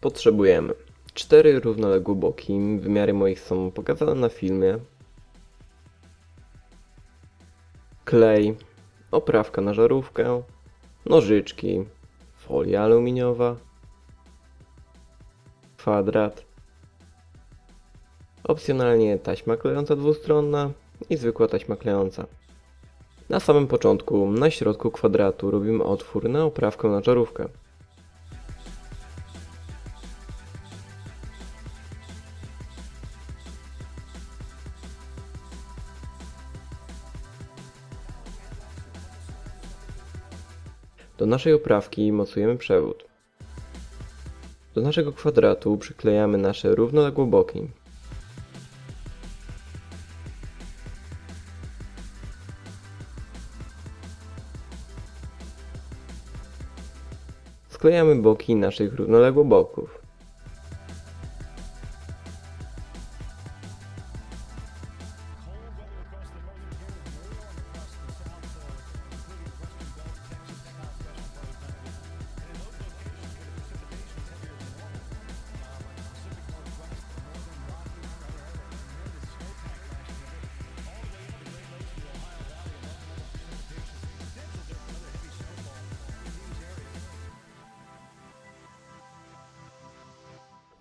Potrzebujemy cztery równoległe boki, wymiary moich są pokazane na filmie, klej, oprawka na żarówkę, nożyczki, folia aluminiowa, kwadrat, opcjonalnie taśma klejąca dwustronna i zwykła taśma klejąca. Na samym początku, na środku kwadratu robimy otwór na oprawkę na żarówkę. Do naszej oprawki mocujemy przewód. Do naszego kwadratu przyklejamy nasze równoległe boki. Sklejamy boki naszych równoległoboków.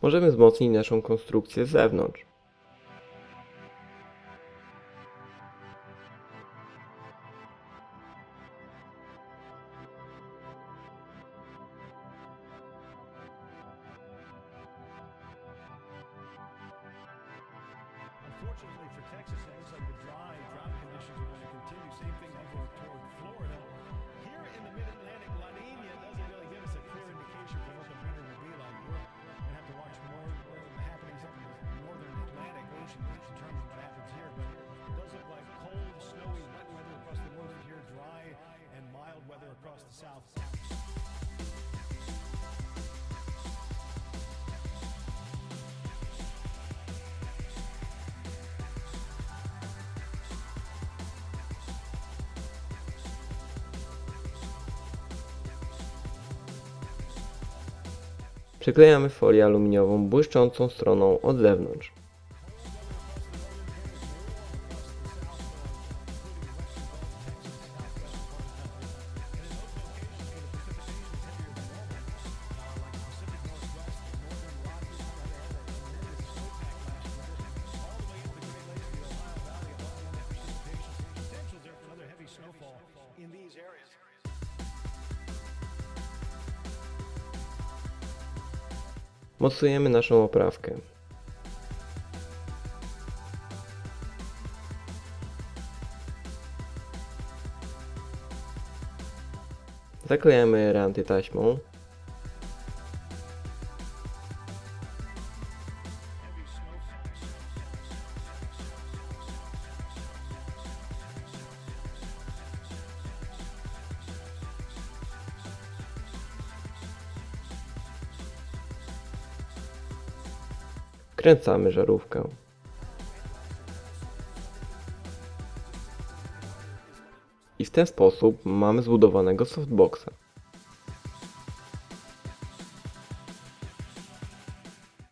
Możemy wzmocnić naszą konstrukcję z zewnątrz. Unfortunately for Texas, like the dry drought conditions are going to continue. Same thing Przyklejamy folię aluminiową błyszczącą stroną od zewnątrz. Mocujemy naszą oprawkę. Zaklejamy ranty taśmą. Kręcamy żarówkę. I w ten sposób mamy zbudowanego softboxa.